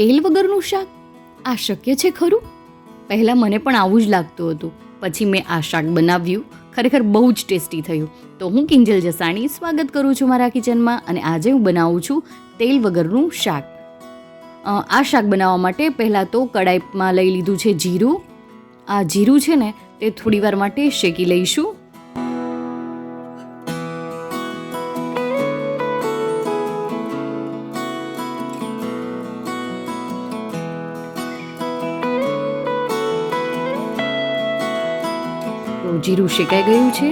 વગરનું શાક? આ શક્ય છે ખરું? પહેલાં મને પણ આવું જ લાગતું હતું. પછી મેં આ શાક બનાવ્યું. ખરેખર બહુ જ ટેસ્ટી થયું. તો હું કિંજલ જસાણી સ્વાગત કરું છું મારા કિચનમાં અને આજે હું બનાવું છું તેલ વગરનું શાક. આ શાક બનાવવા માટે પહેલાં તો કડાઈમાં લઈ લીધું છે જીરું. આ જીરું છે ને તે થોડીવાર માટે શેકી લઈશું. જીરું શેકાઈ ગયું છે.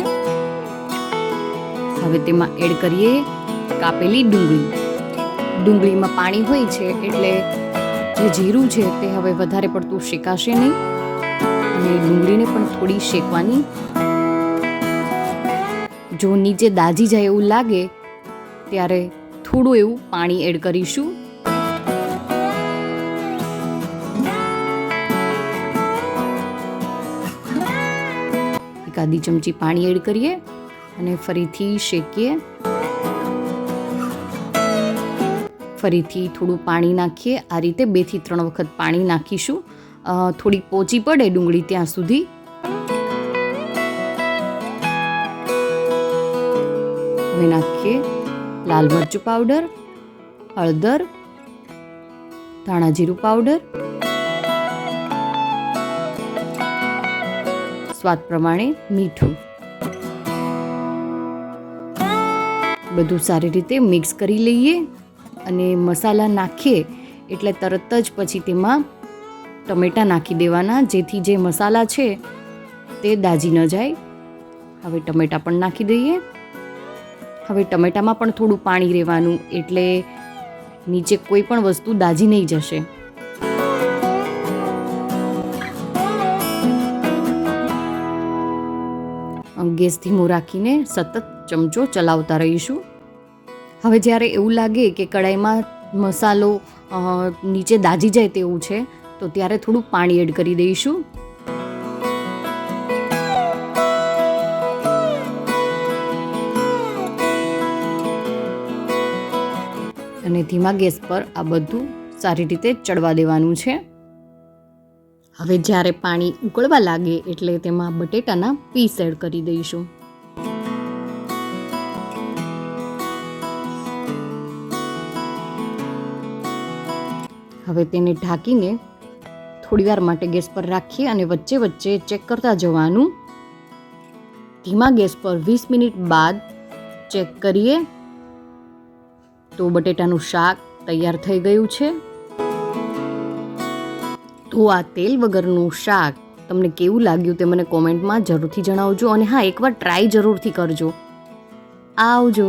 હવે તેમાં એડ કરીએ કાપેલી ડુંગળી. ડુંગળીમાં પાણી હોય છે એટલે જે જીરું છે તે હવે વધારે પડતું શેકાશે નહીં. અને ડુંગળીને પણ થોડી શેકવાની. જો નીચે દાજી જાય એવું લાગે, ત્યારે થોડું એવું પાણી એડ કરીશું. એક ચમચી પાણી એડ કરીએ અને ફરીથી શેકીએ. ફરીથી થોડું પાણી નાખીએ. આ રીતે બેથી ત્રણ વખત પાણી નાખીશું. થોડીક થોડી પોચી પડે ડુંગળી ત્યાં સુધી. હવે નાખીએ લાલ મરચું પાવડર, હળદર, ધાણા જીરું પાવડર. સ્વાદ પ્રમાણે મીઠું. બધું સારી રીતે મિક્સ કરી લઈએ અને મસાલા નાખીએ એટલે તરત જ પછી તેમાં ટમેટાં નાખી દેવાના, જેથી જે મસાલા છે તે દાજી ન જાય. હવે ટમેટાં પણ નાખી દઈએ. હવે ટમેટામાં પણ થોડું પાણી રહેવાનું એટલે નીચે કોઈ પણ વસ્તુ દાજી નહીં જશે. ગેસ ધીમો રાખીને સતત ચમચો ચલાવતા રહીશું. હવે જ્યારે એવું લાગે કે કડાઈમાં મસાલો નીચે દાજી જાય તેવું છે, તો ત્યારે થોડું પાણી એડ કરી દઈશું. અને ધીમા ગેસ પર આ બધું સારી રીતે ચડવા દેવાનું છે. હવે જ્યારે પાણી ઉકળવા લાગે એટલે તેમાં બટેટાના પીસ એડ કરી દઈશું. હવે તેને ઢાંકીને થોડીવાર માટે ગેસ પર રાખીએ અને વચ્ચે વચ્ચે ચેક કરતા જવાનું. ધીમા ગેસ પર વીસ મિનિટ બાદ ચેક કરીએ. તો બટેટાનું શાક તૈયાર થઈ ગયું છે. તો આ તેલ વગરનું શાક તમને કેવું લાગ્યું તે મને કોમેન્ટમાં જરૂરથી જણાવજો અને હા, એકવાર ટ્રાય જરૂરથી કરજો. આવજો.